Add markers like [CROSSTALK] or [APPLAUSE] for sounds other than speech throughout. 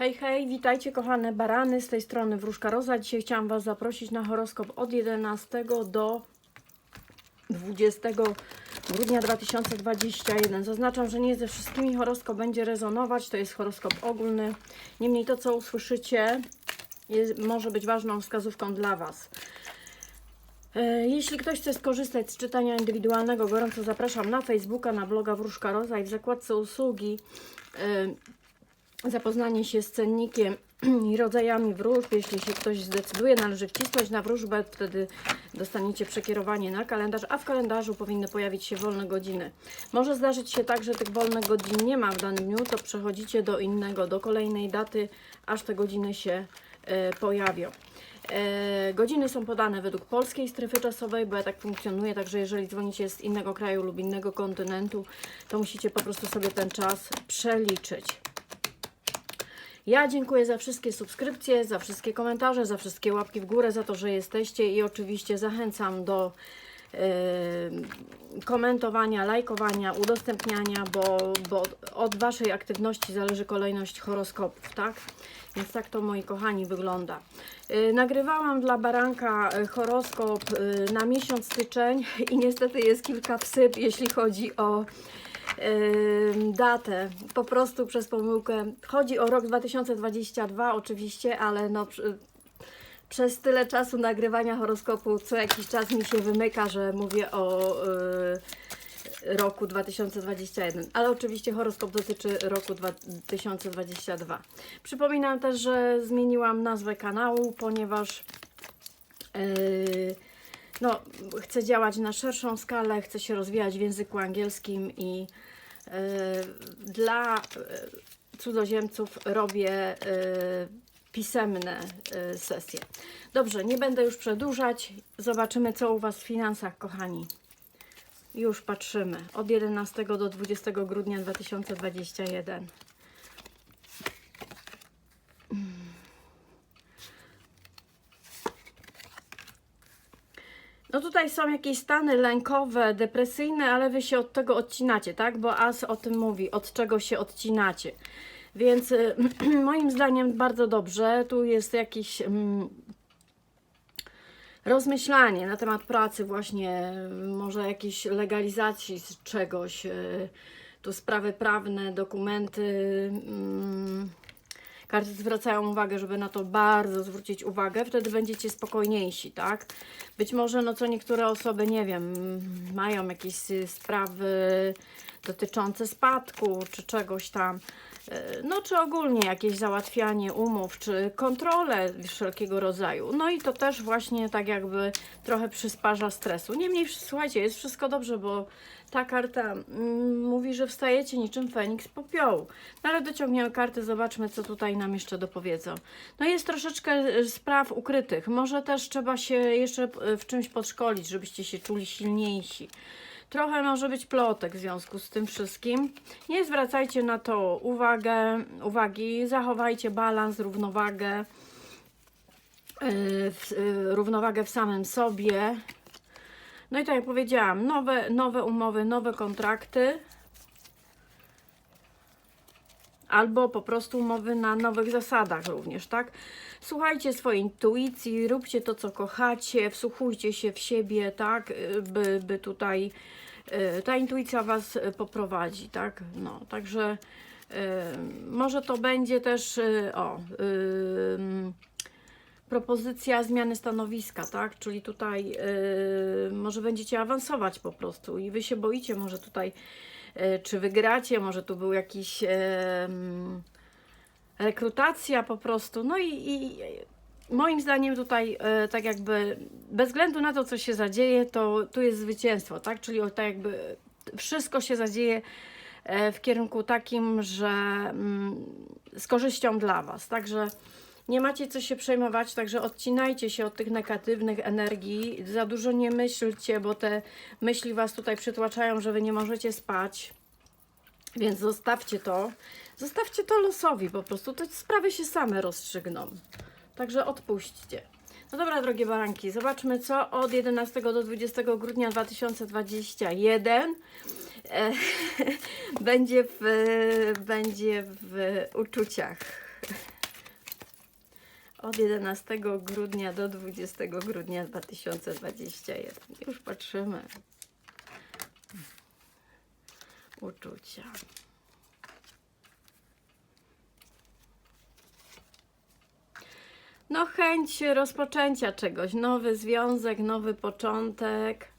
Hej, hej, witajcie kochane barany, z tej strony Wróżka Roza. Dzisiaj chciałam Was zaprosić na horoskop od 11 do 20 grudnia 2021. Zaznaczam, że nie ze wszystkimi horoskop będzie rezonować, to jest horoskop ogólny. Niemniej to, co usłyszycie, jest, może być ważną wskazówką dla Was. E, Jeśli ktoś chce skorzystać z czytania indywidualnego, gorąco zapraszam na Facebooka, na bloga Wróżka Roza i w zakładce usługi e, zapoznanie się z cennikiem [CLEARS THROAT] i rodzajami wróżb. Jeśli się ktoś zdecyduje, należy wcisnąć na wróżbę, wtedy dostaniecie przekierowanie na kalendarz, a w kalendarzu powinny pojawić się wolne godziny. Może zdarzyć się tak, że tych wolnych godzin nie ma w danym dniu, to przechodzicie do innego, do kolejnej daty, aż te godziny się e, pojawią. E, godziny są podane według polskiej strefy czasowej, bo ja tak funkcjonuję, także jeżeli dzwonicie z innego kraju lub innego kontynentu, to musicie po prostu sobie ten czas przeliczyć. Ja dziękuję za wszystkie subskrypcje, za wszystkie komentarze, za wszystkie łapki w górę, za to, że jesteście i oczywiście zachęcam do e, komentowania, lajkowania, udostępniania, bo, bo od Waszej aktywności zależy kolejność horoskopów, tak? Więc tak to, moi kochani, wygląda. E, nagrywałam dla Baranka e, horoskop e, na miesiąc styczeń i niestety jest kilka wsyp, jeśli chodzi o datę, po prostu przez pomyłkę. Chodzi o rok 2022 oczywiście, ale no przez tyle czasu nagrywania horoskopu co jakiś czas mi się wymyka, że mówię o y, roku 2021, ale oczywiście horoskop dotyczy roku 2022. Przypominam też, że zmieniłam nazwę kanału, ponieważ yy, no, chcę działać na szerszą skalę, chcę się rozwijać w języku angielskim i dla e, cudzoziemców robię e, pisemne sesje. Dobrze, nie będę już przedłużać. Zobaczymy, co u Was w finansach, kochani. Już patrzymy. Od 11 do 20 grudnia 2021. No tutaj są jakieś stany lękowe, depresyjne, ale wy się od tego odcinacie, tak? Bo As o tym mówi, od czego się odcinacie. Więc y, [CLEARS THROAT] moim zdaniem bardzo dobrze. Tu jest jakiś mm, rozmyślanie na temat pracy, właśnie może jakiejś legalizacji czegoś. y, Tu sprawy prawne, dokumenty. mm, Karty zwracają uwagę, żeby na to bardzo zwrócić uwagę, wtedy będziecie spokojniejsi, tak? Być może, no co niektóre osoby, nie wiem, mają jakieś sprawy dotyczące spadku, czy czegoś tam, y, no czy ogólnie jakieś załatwianie umów, czy kontrolę wszelkiego rodzaju. No i to też właśnie tak jakby trochę przysparza stresu. Niemniej, słuchajcie, jest wszystko dobrze, bo ta karta mm, mówi, że wstajecie niczym Feniks popiołu. No ale dociągniemy karty, zobaczmy, co tutaj nam jeszcze dopowiedzą. No jest troszeczkę e, spraw ukrytych. Może też trzeba się jeszcze e, w czymś podszkolić, żebyście się czuli silniejsi. Trochę może być plotek w związku z tym wszystkim. Nie zwracajcie na to uwagę, uwagi, zachowajcie balans, równowagę, e, w, równowagę w samym sobie. No i tak jak powiedziałam, nowe, nowe umowy, nowe kontrakty. Albo po prostu umowy na nowych zasadach również, tak? Słuchajcie swojej intuicji, róbcie to, co kochacie, wsłuchujcie się w siebie, tak? By, by tutaj y, ta intuicja Was poprowadzi, tak? No, także y, może to będzie też, y, o, propozycja zmiany stanowiska, tak? Czyli tutaj yy, może będziecie awansować po prostu i wy się boicie, może tutaj yy, czy wygracie, może tu był jakiś yy, rekrutacja po prostu. No i, i moim zdaniem tutaj yy, tak jakby bez względu na to, co się zadzieje, to tu jest zwycięstwo, tak? Czyli o, tak jakby wszystko się zadzieje e, w kierunku takim, że mm, z korzyścią dla Was. Także nie macie co się przejmować, także odcinajcie się od tych negatywnych energii. Za dużo nie myślcie, bo te myśli Was tutaj przytłaczają, że Wy nie możecie spać. Więc zostawcie to. Zostawcie to losowi po prostu. Te sprawy się same rozstrzygną. Także odpuśćcie. No dobra, drogie baranki, zobaczmy co od 11 do 20 grudnia 2021 e, [LAUGHS] będzie, w, będzie w uczuciach. Od 11 grudnia do 20 grudnia 2021. Już patrzymy. Uczucia. No, chęć rozpoczęcia czegoś, nowy związek, nowy początek,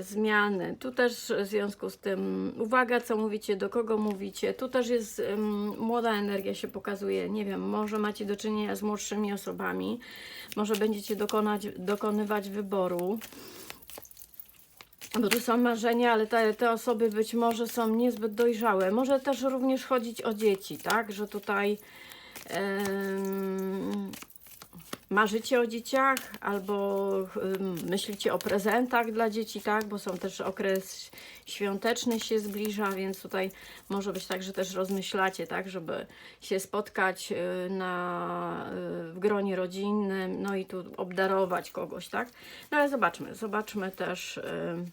zmiany. Tu też w związku z tym uwaga, co mówicie, do kogo mówicie. Tu też jest ym, młoda energia się pokazuje. Nie wiem, może macie do czynienia z młodszymi osobami, może będziecie dokonać, dokonywać wyboru. Bo tu są marzenia, ale te, te osoby być może są niezbyt dojrzałe. Może też również chodzić o dzieci, tak? Że tutaj marzycie o dzieciach albo myślicie o prezentach dla dzieci, tak? Bo są też okres świąteczny się zbliża, więc tutaj może być tak, że też rozmyślacie, tak? Żeby się spotkać y, na, y, w gronie rodzinnym, no i tu obdarować kogoś, tak? No ale zobaczmy, zobaczmy też... em,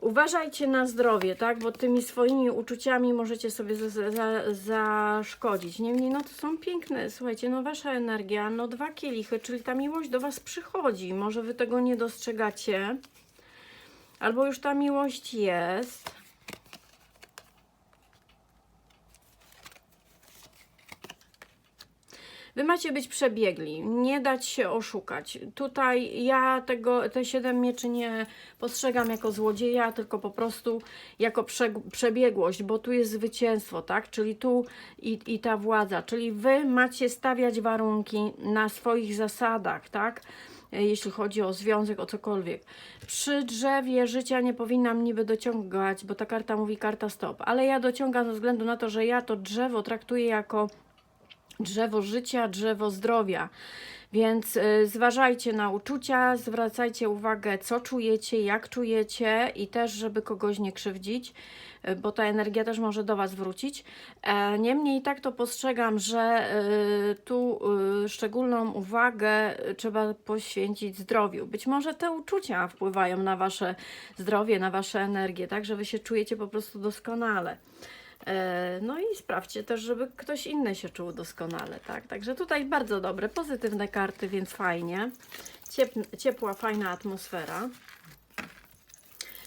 Uważajcie na zdrowie, tak? Bo tymi swoimi uczuciami możecie sobie za, za, zaszkodzić. Niemniej, no to są piękne, słuchajcie, no wasza energia, no dwa kielichy, czyli ta miłość do was przychodzi. Może wy tego nie dostrzegacie, albo już ta miłość jest. Wy macie być przebiegli, nie dać się oszukać. Tutaj ja tego, te siedem mieczy nie postrzegam jako złodzieja, tylko po prostu jako prze, przebiegłość, bo tu jest zwycięstwo, tak? Czyli tu i, i ta władza, czyli wy macie stawiać warunki na swoich zasadach, tak? E, Jeśli chodzi o związek, o cokolwiek. Przy drzewie życia nie powinnam niby dociągać, bo ta karta mówi karta stop, ale ja dociągam ze względu na to, że ja to drzewo traktuję jako drzewo życia, drzewo zdrowia. Więc y, zważajcie na uczucia, zwracajcie uwagę, co czujecie, jak czujecie i też, żeby kogoś nie krzywdzić, y, bo ta energia też może do Was wrócić. E, Niemniej tak to postrzegam, że y, tu szczególną uwagę trzeba poświęcić zdrowiu. Być może te uczucia wpływają na Wasze zdrowie, na Wasze energię, tak, że Wy się czujecie po prostu doskonale. E, No i sprawdźcie też, żeby ktoś inny się czuł doskonale, tak? Także tutaj bardzo dobre, pozytywne karty, więc fajnie. Ciep- ciepła, fajna atmosfera.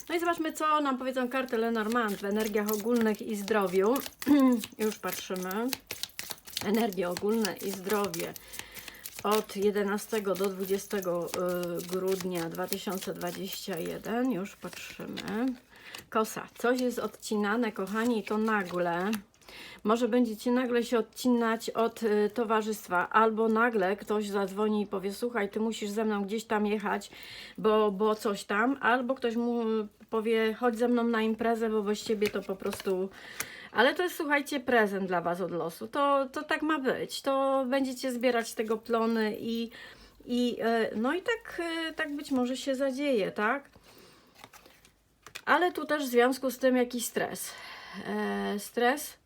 No i zobaczmy, co nam powiedzą karty Lenormand w energiach ogólnych i zdrowiu. [CLEARS THROAT] Już patrzymy. Energie ogólne i zdrowie od 11 do 20 y, grudnia 2021. Już patrzymy. Kosa. Coś jest odcinane, kochani, to nagle. Może będziecie nagle się odcinać od y, towarzystwa, albo nagle ktoś zadzwoni i powie: Słuchaj, ty musisz ze mną gdzieś tam jechać, bo, bo coś tam, albo ktoś mu powie: Chodź ze mną na imprezę, bo bez ciebie to po prostu. Ale to jest, słuchajcie, prezent dla Was od losu. To, to tak ma być. To będziecie zbierać tego plony i, i y, no i tak, y, tak być może się zadzieje, tak? Ale tu też w związku z tym jakiś stres. E, stres.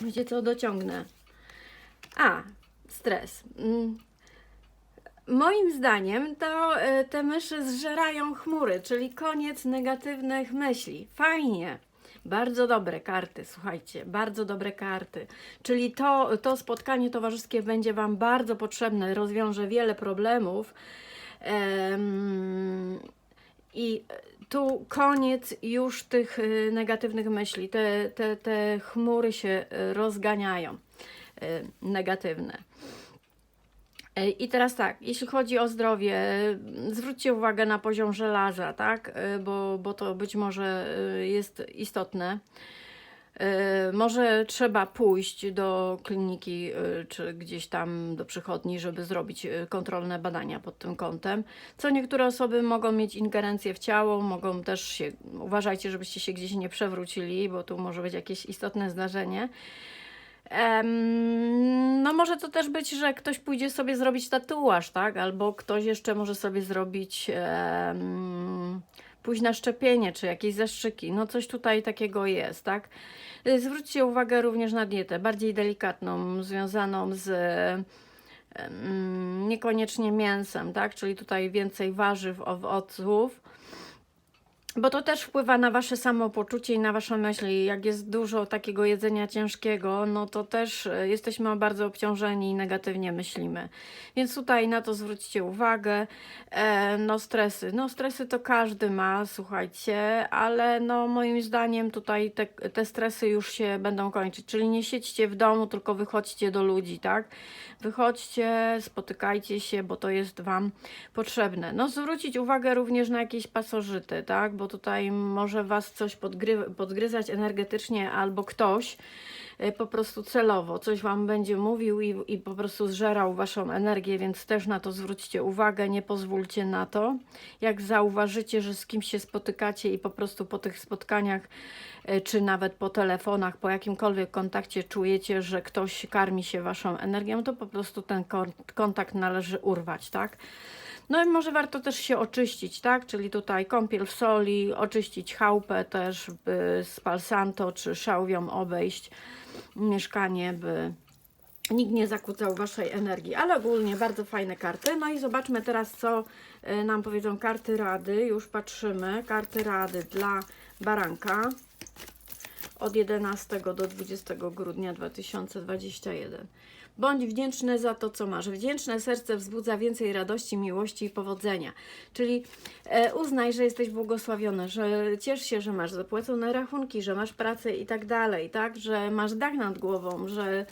Wiecie co, dociągnę. A, stres. Mm. Moim zdaniem to e, te myszy zżerają chmury, czyli koniec negatywnych myśli. Fajnie. Bardzo dobre karty, słuchajcie, bardzo dobre karty. Czyli to, to spotkanie towarzyskie będzie Wam bardzo potrzebne, rozwiąże wiele problemów. Em, i tu koniec już tych y, negatywnych myśli. Te, te, te chmury się y, rozganiają, negatywne. I teraz tak, jeśli chodzi o zdrowie, zwróćcie uwagę na poziom żelaza, tak? Bo, bo to być może jest istotne. Y, Może trzeba pójść do kliniki y, czy gdzieś tam do przychodni, żeby zrobić y, kontrolne badania pod tym kątem. Co niektóre osoby mogą mieć ingerencję w ciało, mogą też się, uważajcie, żebyście się gdzieś nie przewrócili, bo tu może być jakieś istotne zdarzenie. No może to też być, że ktoś pójdzie sobie zrobić tatuaż, tak? Albo ktoś jeszcze może sobie zrobić em, pójść na szczepienie, czy jakieś zastrzyki. No coś tutaj takiego jest, tak? Y, Zwróćcie uwagę również na dietę, bardziej delikatną, związaną z niekoniecznie mięsem, tak? Czyli tutaj więcej warzyw, owoców. Bo to też wpływa na wasze samopoczucie i na wasze myśli. Jak jest dużo takiego jedzenia ciężkiego, no to też e, jesteśmy bardzo obciążeni i negatywnie myślimy. Więc tutaj na to zwróćcie uwagę. E, no stresy. No stresy to każdy ma, słuchajcie, ale no moim zdaniem tutaj te, te stresy już się będą kończyć. Czyli nie siedźcie w domu, tylko wychodźcie do ludzi, tak? Wychodźcie, spotykajcie się, bo to jest wam potrzebne. No zwrócić uwagę również na jakieś pasożyty, tak? Bo tutaj może was coś podgry podgryzać energetycznie albo ktoś y, po prostu celowo coś wam będzie mówił i, i po prostu zżerał waszą energię, więc też na to zwróćcie uwagę, nie pozwólcie na to. Jak zauważycie, że z kimś się spotykacie i po prostu po tych spotkaniach y, czy nawet po telefonach, po jakimkolwiek kontakcie czujecie, że ktoś karmi się waszą energią, to po prostu ten kon- kontakt należy urwać, tak? No i może warto też się oczyścić, tak? Czyli tutaj kąpiel w soli, oczyścić chałupę też by z palsanto czy szałwią obejść mieszkanie, by nikt nie zakłócał Waszej energii. Ale ogólnie bardzo fajne karty. No i zobaczmy teraz, co y, nam powiedzą karty rady. Już patrzymy. Karty rady dla baranka od 11 do 20 grudnia 2021. Bądź wdzięczny za to, co masz. Wdzięczne serce wzbudza więcej radości, miłości i powodzenia. Czyli e, uznaj, że jesteś błogosławiony, że ciesz się, że masz zapłacone rachunki, że masz pracę i tak dalej, tak? Że masz dach nad głową, że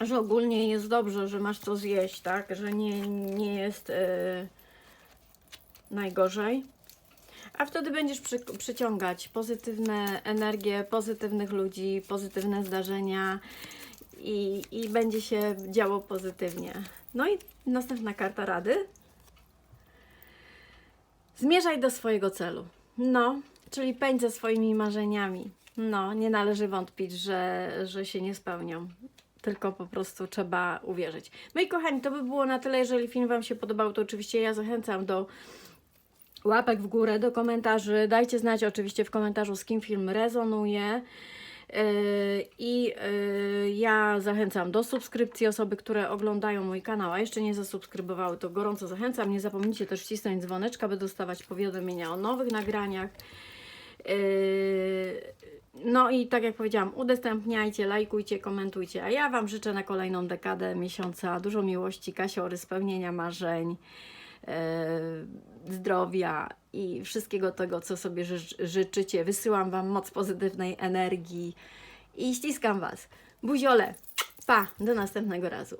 że ogólnie jest dobrze, że masz co zjeść, tak? Że nie, nie jest e, najgorzej. A wtedy będziesz przy, przyciągać pozytywne energie, pozytywnych ludzi, pozytywne zdarzenia i, i będzie się działo pozytywnie. No i następna karta rady. Zmierzaj do swojego celu. No, czyli pędź za swoimi marzeniami. No, nie należy wątpić, że, że się nie spełnią. Tylko po prostu trzeba uwierzyć. Moi kochani, to by było na tyle. Jeżeli film Wam się podobał, to oczywiście ja zachęcam do łapek w górę, do komentarzy. Dajcie znać oczywiście w komentarzu, z kim film rezonuje. Yy, I yy, ja zachęcam do subskrypcji osoby, które oglądają mój kanał, a jeszcze nie zasubskrybowały, to gorąco zachęcam. Nie zapomnijcie też wcisnąć dzwoneczka, by dostawać powiadomienia o nowych nagraniach. Yy, No i tak jak powiedziałam, udostępniajcie, lajkujcie, komentujcie, a ja Wam życzę na kolejną dekadę miesiąca dużo miłości, kasiory, spełnienia marzeń, zdrowia i wszystkiego tego, co sobie ży- życzycie. Wysyłam Wam moc pozytywnej energii i ściskam Was. Buziole, pa, do następnego razu.